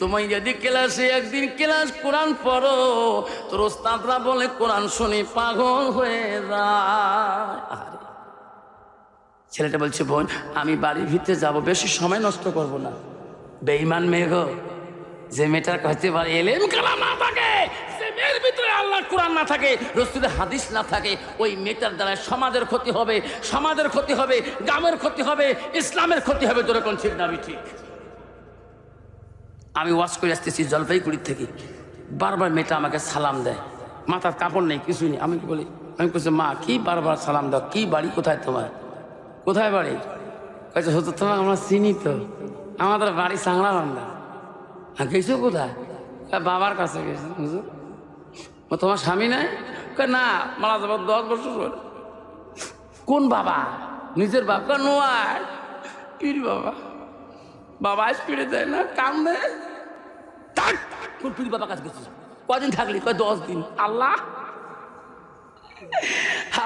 তুমি যদি ক্লাসে একদিন ক্লাস কোরআন পড়ো, তোর ওস্তাদরা বলে, কোরআন শুনি, পাগল হয়ে যায়। ছেলেটা বলছে, বোন, আমি বাড়ির ভিতরে যাব, বেশি সময় নষ্ট করব না। বেঈমান গো, যে মেয়েটার কাছে পারে, এলেম কালাম না থাকে, যে মেয়ের ভিতরে আল্লাহ কোরআন না থাকে, রসুলের হাদিস না থাকে, ওই মেয়েটার দ্বারা সমাজের ক্ষতি হবে, সমাজের ক্ষতি হবে, গ্রামের ক্ষতি হবে, ইসলামের ক্ষতি হবে, তোর কোন ঠিক দাবি ঠিক। আমি ওয়াশ করে আসতেছি জলপাইগুড়ির থেকে। বারবার মেয়েটা আমাকে সালাম দেয়। মাথার কাপড় নেই কিছু নেই। আমি বলি? আমি বলছি, মা, কি বারবার সালাম দাও? কি বাড়ি কোথায় তোমার? কোথায় বাড়ি? কয়েছে হতো তোমার আমরা চিনি তো। আমাদের বাড়ি সাংলা বান্ধা হ্যাঁ গেছো কোথায়? বাবার কাছে গেছি ও, তোমার স্বামী নাই? না, মারা যাবার দশ বছর। কোন বাবা? নিজের বাবা নোয়ার। পীর বাবা। বাবা আজ দেয় না কাম তাক! কোন পীর বাবা কাছে গেছিস। কদিন থাকলি? কয় দশ দিন। আল্লাহ।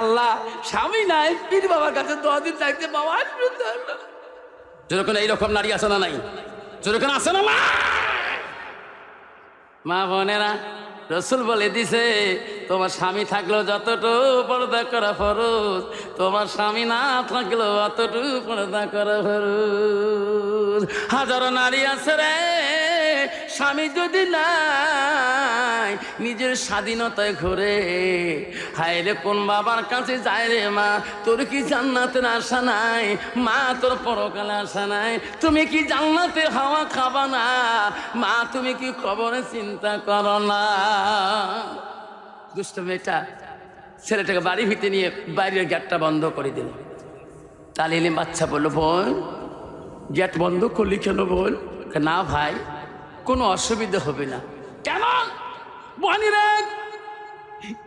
আল্লাহ, স্বামী নাই, পীর বাবার কাছে দশ দিন থাকতে বাবা যেরকম এইরকম নারী আছে না নাই? যেরকম আছে না মা মা বোনেরা, রসুল বলে দিছে তোমার স্বামী থাকলেও যতটুকু পর্দা করা ফরজ, তোমার স্বামী না থাকলেও অতটুকু পর্দা করা ফরজ। হাজারো নারী আছে রে, স্বামী যদি নাই, নিজের স্বাধীনতায় ঘুরে, হায় রে, কোন বাবার কাছে যায় রে মা, তোর কি জান্নাতের আশা নাই? মা, তোর পরকালে আশা নাই। তুমি কি জান্নাতের হাওয়া খাবা না? মা, তুমি কি খবরে চিন্তা করো না? দুষ্ট মেয়েটা ছেলেটাকে বাড়ি ভিতরে নিয়ে বাইরের গেটটা বন্ধ করে দিল। তালিনে বাচ্চা বলল, বোন, গেট বন্ধ করলি কেন বোন? না ভাই, কোনো অসুবিধা হবে না। কেন? বনিরা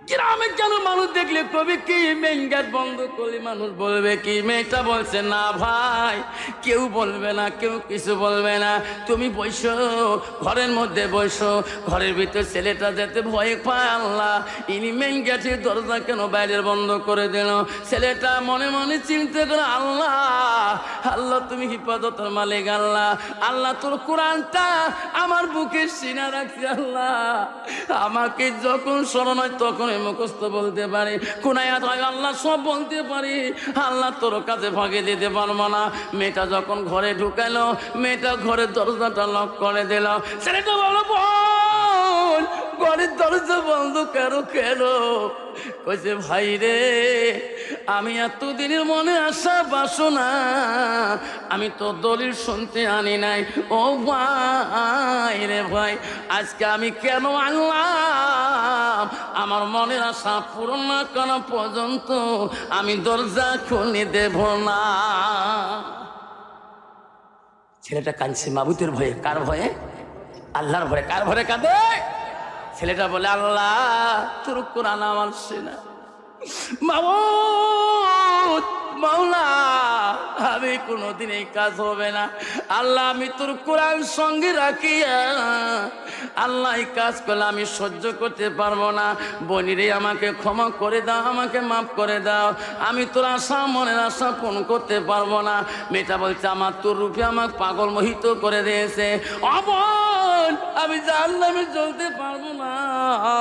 গ্রামে কেন মানুষ দেখলে কবি, কি মেন গেট বন্ধ করলে মানুষ বলবে, কি মেয়েটা বলছে, না ভাই, কেউ বলবে না, কেউ কিছু বলবে না। তুমি বসো, ঘরের মধ্যে বসো, ঘরের ভিতর ছেলেটা যেতে ভয় পায় আল্লাহ। ইনি মেন গেটের দরজা কেন বাইরের বন্ধ করে দিল? ছেলেটা মনে মনে চিন্তা করে, আল্লাহ আল্লাহ, তুমি হিফাজতের মালিক আল্লাহ। আল্লাহ, তোর কোরআনটা আমার বুকের সিনা রাখছি আল্লাহ। আমাকে যখন স্মরণ হয় তখন মুখস্থ বলতে পারি। কোনায়াত হয় আল্লাহ সব বলতে পারি। আল্লাহ তোর কাছে ভাগে দিতে পারব না। মেয়েটা যখন ঘরে ঢুকালো মেয়েটা ঘরের দরজাটা লক করে দিল। ছেলেটা বলো ঘরের দরজা বন্ধ কেন কেন? কইছে, ভাই রে, আমি এতদিনের মনে আসা বাসনা, আমি তো দলিল শুনতে আনি নাই। ও ভাই রে ভাই, আজকে আমি কেন আনলাম? আমার মনের আশা পূরণ না করা পর্যন্ত আমি দরজা খুলে দেব না। ছেলেটা কাঁদছে, মাবুতের ভয়ে, কার ভয়ে? আল্লাহর ভয়ে, কার ভয়ে কাঁদে? ছেলেটা বলে, আল্লাহ, তোর কোরআন সেনা মাবুদ মাওলা, আমি কোনোদিন এই কাজ হবে না। আল্লাহ, আমি তোর কোরআন সঙ্গে রাখিয়া আল্লাহ এই কাজ করলে আমি সহ্য করতে পারব না। বনিরে, আমাকে ক্ষমা করে দাও, আমাকে মাফ করে দাও। আমি তোর আশা, মনের আশা পূরণ করতে পারব না। মেয়েটা বলছে, আমার তোর রূপে আমাকে পাগল মোহিত করে দিয়েছে। অবন আমি জানলামে চলতে পারব না।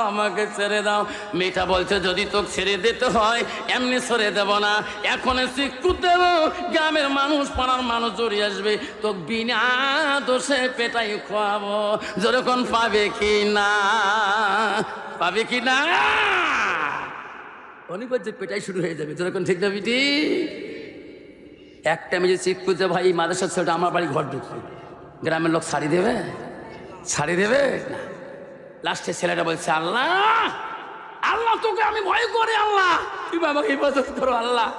আমাকে ছেড়ে দাও। মেয়েটা বলছে, যদি তোকে ছেড়ে দিতে হয়, এমনি ছেড়ে দেব না। এখন শিক্ষু দেব গ্রামের মানুষ, পাড়ার মানুষ জড়িয়ে আসবে। তো বিনা দোষে পেটাই খোয়াবো। যেরকম পাবে কি না পাবে কি না অনেক যে পেটাই শুরু হয়ে যাবে। যেরকম ঠিক যাবি একটা আমি যে শিক্ষুতে ভাই মাদ্রাসার ছেলেটা আমার বাড়ি ঘর ঢুকছে গ্রামের লোক শাড়ি দেবে? শাড়ি দেবে? না। লাস্টে ছেলেটা বলছে, আল্লাহ! আল্লাহ, তোকে আমি ভয় করে, আল্লাহ! তুমি আমাকে হেফাজত করো, আল্লাহ!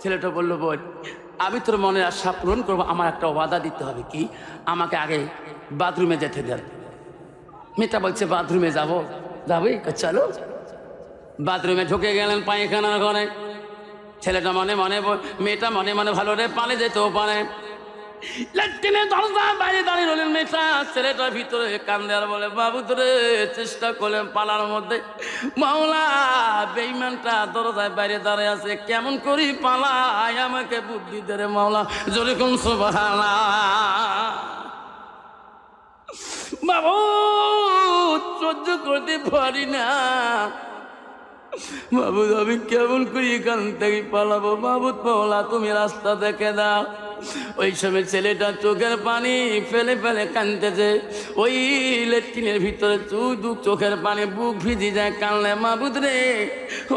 ছেলেটা বলল বল আমি তোর মনের আশা পূরণ করব। আমার একটা ওয়াদা দিতে হবে কি? আমাকে আগে বাথরুমে যেতে দেন। মেয়েটা বলছে বাথরুমে যাব যাবি চলো বাথরুমে ঢুকে গেলেন পায়খানার ঘরে ছেলেটা মনে মনে মেয়েটা মনে মনে ভালো রে পালে যেতেও পারে দরজা বাইরে দাঁড়িয়ে ছেলেটার ভিতরে বলে বাবু ধরে চেষ্টা করলেন পালার মধ্যে মাওলা দরজায় বাইরে দাঁড়িয়ে আছে কেমন করি পালাই আমাকে বুদ্ধি দে রে মাওলা জোরে কোন বাবু সহ্য করতে পারি না। বাবু আমি কেমন করি এখান থেকে পালাবো? বাবু পাওলা তুমি রাস্তা দেখে দাও। ওই সময় ছেলেটা চোখের পানি ফেলে ফেলে কানতেছে ওই লেট্রিনের ভিতরে চুদু চোখের পানি, বুক ভিজি যায় কানলে মাবুদ রে,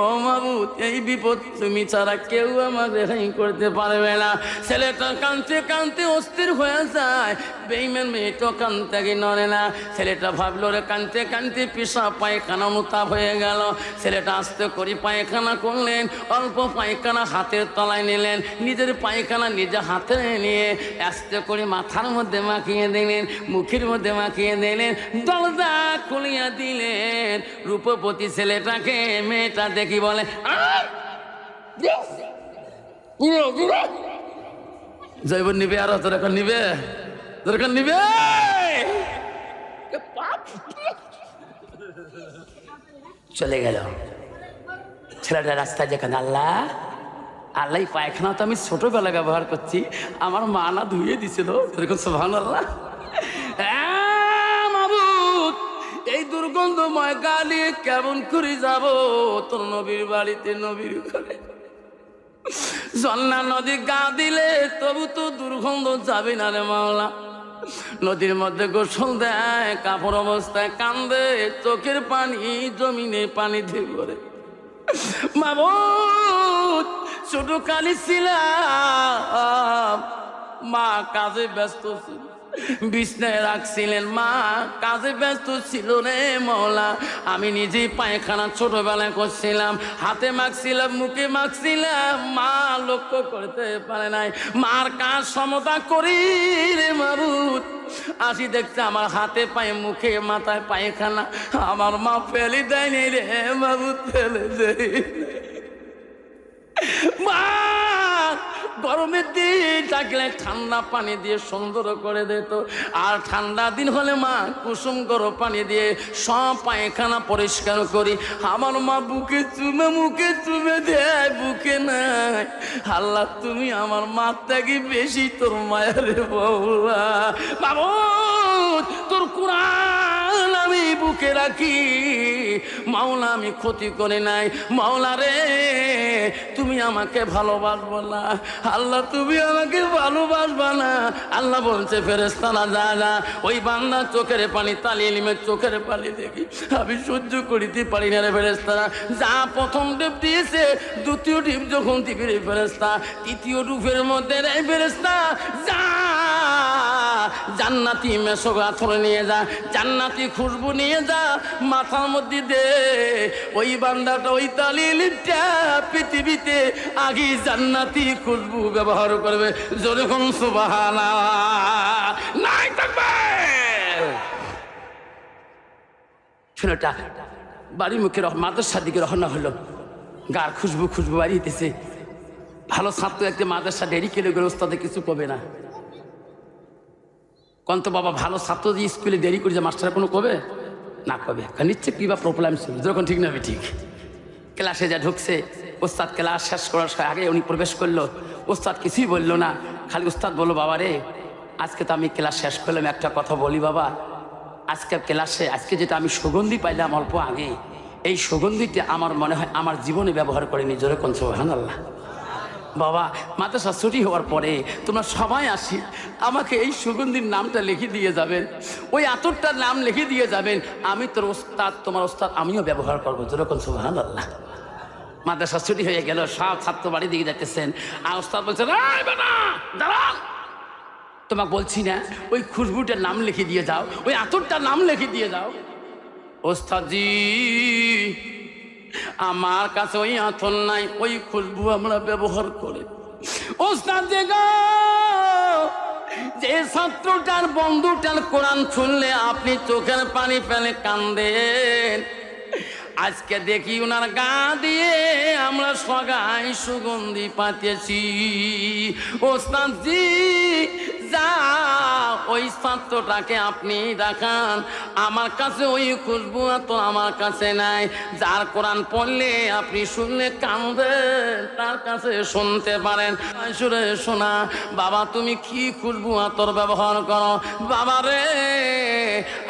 ও মাবুদ, এই বিপদ তুমি ছাড়া কেউ আমার রেহাই করতে পারবে না। ছেলেটা কানতে কানতে অস্থির হয়ে যায়। বেইমেন মেয়েটা কান থেকে নড়ে না। ছেলেটা ভাবলো রে কানতে কানতে পিসা পায়খানা মুতাপ হয়ে গেল। ছেলেটা আস্তে করে পায়খানা করলেন, অল্প পায়খানা হাতের তলায় নিলেন। নিজের পায়খানা নিজে হাতে নিয়ে আস্তে করে মাথার মধ্যে মাখিয়ে দিলেন মুখের মধ্যে মাখিয়ে দিলেন দরজা খুলিয়া দিলেন। রূপপতি ছেলেটাকে মেয়েটা দেখি বলে "আহ! পুরো, পুরো। জৈব নিবে আর তোর এখন নিবে। তোর এখন নিবে চলে গেল। ছেলেটা রাস্তায় যেখানে আল্লাহ! আল্লাহ পায়খানা তো আমি ছোটবেলা ব্যবহার করছি। আমার মা না ধুয়ে দিছিল। এরকম সোহান আল্লাহ এই দুর্গন্ধময় গালি কেমন করে যাব তোর নবীর বাড়িতে নবীর ঘরে? জন্না নদী গা দিলে তবু তো দুর্গন্ধ যাবে না রে মাওলা। নদীর মধ্যে গোসল দেয়, কাপড় অবস্থায় কান্দে, চোখের পানি, জমিনে পানি দিয়ে করে। মাবুদ ছোট কালি ছিলাম। মা কাজে ব্যস্ত ছিল। বিছনায় রাখছিলেন মা। কাজে ব্যস্ত ছিল রে মৌলা। আমি নিজেই পায়খানা ছোটবেলায় করছিলাম। হাতে মাখছিলাম, মুখে মাখছিলাম। মা লক্ষ্য করতে পারে নাই। মার কাজ সমতা করি রে মাবুদ। আসি দেখছে আমার হাতে পায়ে, মুখে মাথায় পায়খানা। আমার মা ফেলে দেয়নি রে মাবুদ, ফেলে দেয় গরমের দিন থাকলে ঠান্ডা পানি দিয়ে সুন্দর করে দিত। আর ঠান্ডা দিন হলে মা, কুসুম গরম পানি দিয়ে সব পায়খানা পরিষ্কার করি। আমার মা বুকে চুমে, মুখে চুমে দেয়, বুকে নাই। আল্লাহ, তুমি আমার মা থেকে বেশি তোর মায়ের বৌলা বাবু তোর কোরআন বুকে রাখি। মাওলা, আমি ক্ষতি করে নাই। মাওলা রে, তুমি আমাকে ভালোবাসবো না। আল্লাহ, তুমি আমাকে ভালোবাসবা না। আল্লাহ বলছে ফেরেস্তানা যা যা। ওই বান্দা চোখের পানি তালিয়ে নিমে, চোখের পানি দেখি। আমি সহ্য করিতে পারি না রে ফেরেস্তানা যা প্রথম ডিপ দিয়েছে, দ্বিতীয় ডিপ যখন দিবি রে ফেরেস্তা তৃতীয় ডুবের মধ্যে রে ফেরেস্তা যা। জান্নাতি মেসোগ আথর নিয়ে যা, জান্নাতি খুশবু নিয়ে যা, মাথার মধ্যে দে। ওই বান্দাটা ওই তালিলিটা পৃথিবীতে আগে জান্নাতি খুশবু ব্যবহার করবে। যেরকম সুবাহানা নাই থাকবে। ছেলেটা বাড়ি মুখে মাদ্রাসার দিকে রওনা হলো। গার খুশবু খুশবু বাড়িতেছে। ভালো ছাত্র একটা মাদ্রাসা, দেরি কেলে গেলে ওস্তাদে কিছু কবে না। কন্ত বাবা ভালো ছাত্র যে স্কুলে দেরি করে যে মাস্টার কোনো কবে? না কবে। নিচ্ছে কি বা প্রবলেম ছিল? যখন ঠিক না ঠিক ক্লাসে যা ঢুকছে, ওস্তাদ ক্লাস শেষ করার সময় আগে উনি প্রবেশ করল। ওস্তাদ কিছুই বলল না। খালি ওস্তাদ বলল, বাবা রে, আজকে তো আমি ক্লাস শেষ করলাম, একটা কথা বলি বাবা। আজকে ক্লাসে, আজকে যেটা আমি সুগন্ধি পাইলাম অল্প আগে, এই সুগন্ধিটা আমার মনে হয় আমার জীবনে ব্যবহার করিনি। জোরে কোন সোহান আল্লাহ বাবা মাদ্রাসা ছুটি হওয়ার পরে তোমরা সবাই আসি আমাকে এই সুগন্ধির নামটা লিখে দিয়ে যাবেন। ওই আতরটার নাম লিখে দিয়ে যাবেন। আমি তোর ওস্তাদ তোমার ওস্তাদ আমিও ব্যবহার করব। যেরকম সুহান আল্লাহ মাদ্রাসা ছুটি হয়ে গেল সব ছাত্র বাড়ি দিকে যাইতেছেন। আর ওস্তাদ বলছে "এই বেটা, দাঁড়াও। তোমাকে বলছি না ওই খুশবুটার নাম লিখে দিয়ে যাও ওই আতরটার নাম লিখে দিয়ে যাও। ওস্তাদজি আমার কাছে ওই আথর নাই, ওই খুশবু আমরা ব্যবহার করি। ওস্তাদ যে ছাত্রটার বন্ধুটার কোরআন শুনলে আপনি চোখের পানি ফেলে কান্দেন। আজকে দেখি ওনার গা দিয়ে আমরা সগাই সুগন্ধি পাতেছি। ওস্তাদজি যা ওই আপনি আমার কাছে ওই খুশবু তো আমার কাছে নাই। যার কোরআন পড়লে আপনি শুনলে তার কাছে শুনতে পারেন। সুরে শোনা, বাবা, তুমি কি খুশবু আতর ব্যবহার করো? বাবা রে,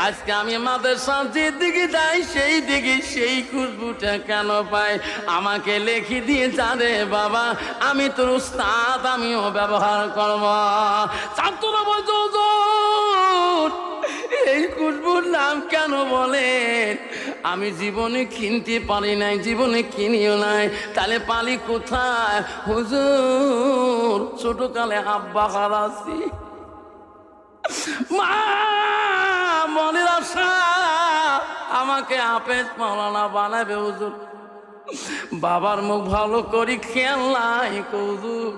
আজকে আমি মাদ্রাসা যে দিকে যাই সেই দিকে সেই খুশবুটা কেন পাই? আমাকে লেখি দিয়ে জানে বাবা, আমি তোর উস্তাদ, আমিও ব্যবহার করব। এই খুশবুর নাম কেন বলেন? আমি জীবনে কিনতে পারি নাই, জীবনে কিনিও নাই। তাহলে পালি কোথায়? হুজুর ছোট কালে আব্বা হারাছি মা মনের আশা আমাকে আপেজ মাওলানা বানাবে, হুজুর। বাবার মুখ ভালো করি, খেয়াল নাই কৌজুর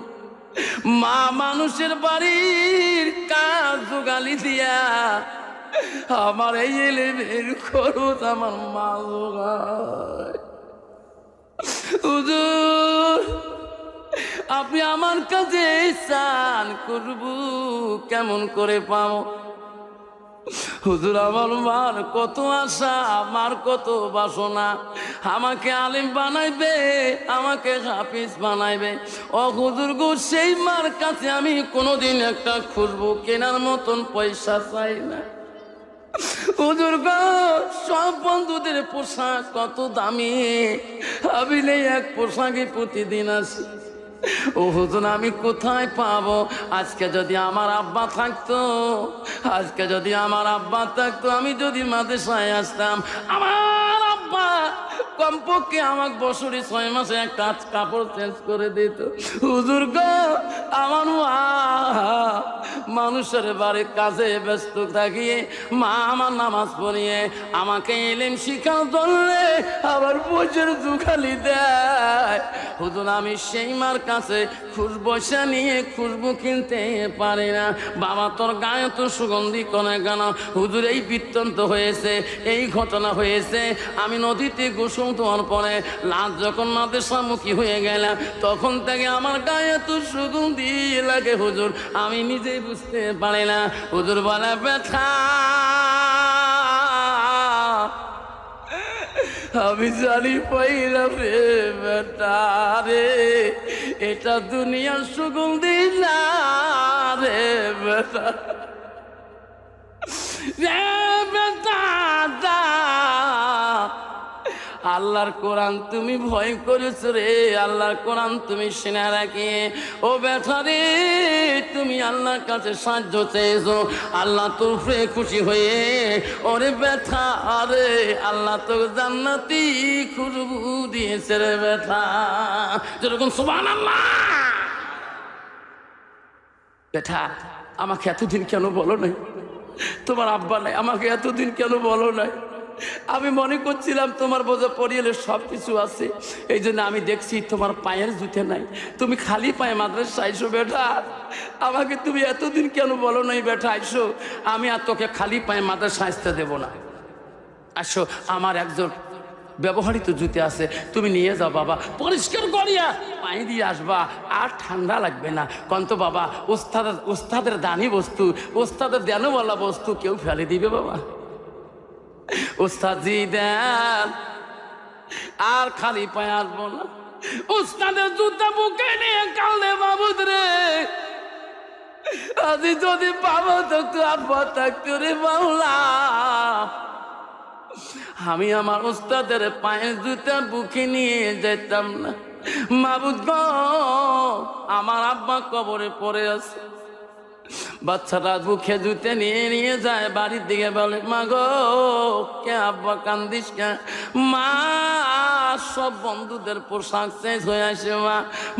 মা মানুষের বাড়ির কাজ যোগালি দিয়া আমার এই এলে বের খরচ আমার মা হুজুর, আপনি আমার কাছে চান করব, কেমন করে পাও হুজুর, আমার মার কত আশা, আমার কত বাসনা। আমাকে আলিম বানাইবে, আমাকে হাফিজ বানাইবে। ও হুজুর গো, সেই মার কাছে আমি কোনোদিন একটা খুঁজবো কেনার মতন পয়সা চাই না। হুজুর গো, সব বন্ধুদের পোশাক কত দামি। আমি এক পোশাকে প্রতিদিন আসি। ও আমি কোথায় পাবো? আজকে যদি আমার আব্বা থাকতো, আজকে যদি আমার আব্বা থাকতো, আমি যদি মাদেশায় আসতাম, আমার কমপক্ষে আমাকে বছরে ছয় মাসে একটা কাপড় চেঞ্জ করে দিত। হুজুর গো, আমার মানুষের বাড়ির কাজে ব্যস্ত থাকিয়ে, মা আমার নামাজ পড়িয়ে আমাকে এলেম শিখাও ধরলে আবার বছর দুখালি দেয়। হুজুর, আমি সেই মার কাছে খুশবসা নিয়ে খুশবু কিনতে পারি না। বাবা, তোর গায়ে তো সুগন্ধি কনে কেন? হুজুর, এই বৃত্তান্ত হয়েছে, এই ঘটনা হয়েছে। আমি নদীতে গোসল তোমার পরে লাশ যখন মাদ্রাসামুখী হয়ে গেলাম, তখন থেকে আমার গায়ে তো সুগন্ধি লাগে, হুজুর। আমি নিজেই বুঝতে পারি না। হুজুর বলে, ব্যথা। আমি জানি পাইলাম রে বেটা রে। এটা দুনিয়ার সুগন্ধি না রে বেটা রে বেটা আল্লাহর কোরআন তুমি ভয় করেছ রে, আল্লাহর কোরআন তুমি সেনা রাখি। ও বেটা রে, তুমি আল্লাহর কাছে সাহায্য চেয়েছো। আল্লাহ তোর উপরে খুশি হয়ে, ওরে ব্যথা, আরে আল্লাহ তো জান্নাতি খুশবু দিয়েছে রে ব্যথা। যেরকম সুবান আল্লাহ আমাকে এতদিন কেন বলো নাই? তোমার আব্বা নাই, আমাকে এতদিন কেন বলো নাই? আমি মনে করছিলাম তোমার বোঝা পরিয়ালে সব কিছু আছে। এই জন্য আমি দেখছি তোমার পায়ের জুতে নাই। তুমি খালি পায়ে মাদ্রাসা আইসো বেটা। আমাকে তুমি এতদিন কেন বলো নাই বেটা? আইসো। আমি আর তোকে খালি পায়ে মাদ্রাসা আসতে দেবো না। আসো, আমার একজন ব্যবহারিত জুতে আছে। তুমি নিয়ে যাও বাবা। পরিষ্কার করিয়া পানি দিয়ে আসবা। আর ঠান্ডা লাগবে না। কন্ত বাবা ওস্তাদের ওস্তাদের দানি বস্তু, ওস্তাদের দেনওয়ালা বস্তু কেউ ফেলে দিবে বাবা। দেন, আর খালি পায়ে আসব না। উস্তাদের জুতা বুকে নিয়ে কালে বাবুদ রে। আজি যদি পাবো থাকতো আব্বা থাকতো রে বাংলা আমি আমার উস্তাদের পায়ে জুতা বুকে নিয়ে যেতাম না। মাবুদ আমার আব্বা কবরে পড়ে আছে। বাচ্চাটা বুকে জুতে নিয়ে নিয়ে যায়, বাড়ির দিকে বলে, মা গো, কে আব্বা কান্দিস কে? মা সব বন্ধুদের পোশাক চেঞ্জ হয়ে আসে, মা।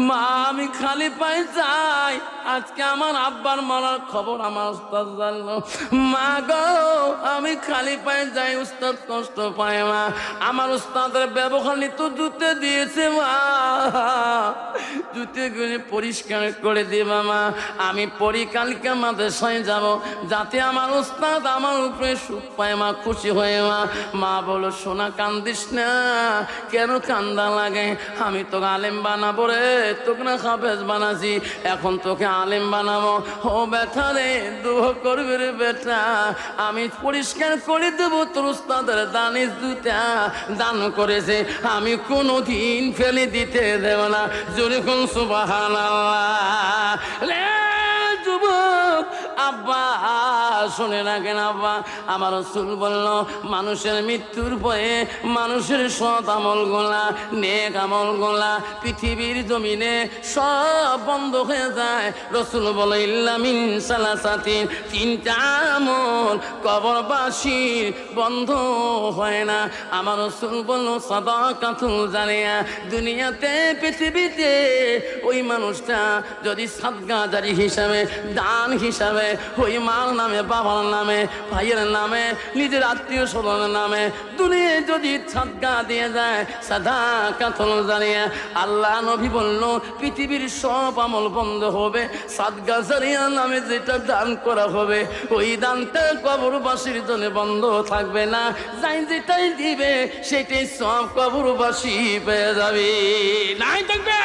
মা, আমি খালি পাই যাই। আজকে আমার আব্বার মারার খবর আমার ওস্তাদ জানলো। মা গো, আমি খালি পায়ে যাই উস্তাদ কষ্ট পায়, মা। আমার উস্তাদের ব্যবহার তো জুতে দিয়েছে, মা। জুতে গুলি পরিষ্কার করে দিবা মা আমি পরিকালকে মাদ্রাসায় যাব, যাতে আমার উস্তাদ আমার উপরে সুখ পায়, মা, খুশি হয়ে, মা। মা বলো সোনা কান্দিস না কেন কান্দা লাগে? আমি তোকে আলেম বানাবো রে, তোকে না হাফেজ বানাছি। এখন তোকে আলেম বানাবো। ও বেটা রে, দুঃখ করবি রে বেটা। আমি পরিষ্কার করে দেবো তোর উস্তাদের দানিস দুটা দান করেছে, আমি কোনো দিন ফেলে দিতে দেব না। জোরে কোন যুবক আব্বা, শুনে রাখেন আব্বা, আমার রসুল বলল, মানুষের মৃত্যুর পরে মানুষের সৎ আমল গোলা নেক আমল গোলা পৃথিবীর জমিনে সব বন্ধ হয়ে যায়। রসুল বলে ইল্লামিন সালাসাতি তিনটা আমল কবরবাসীর বন্ধ হয় না। আমার রসুল বলল সাদা কাতুল জানিয়া দুনিয়াতে, পৃথিবীতে ওই মানুষটা যদি সাদগাজারি হিসাবে, দান হিসাবে ওই মার নামে, বাবার নামে, ভাইয়ের নামে, নিজের আত্মীয় স্বজনের নামে দুনিয়া যদি সাদগা দিয়ে যায়, সাদা কাতল জানিয়া আল্লাহ নবী বলল, পৃথিবীর সব আমল বন্ধ হবে সাদগা জারিয়া নামে যেটা দান করা হবে, ওই দানটা কবরবাসীর জন্য বন্ধ থাকবে না, যাই যেটাই দিবে, সেটাই সব কবরবাসী পেয়ে যাবে। নাই থাকবে?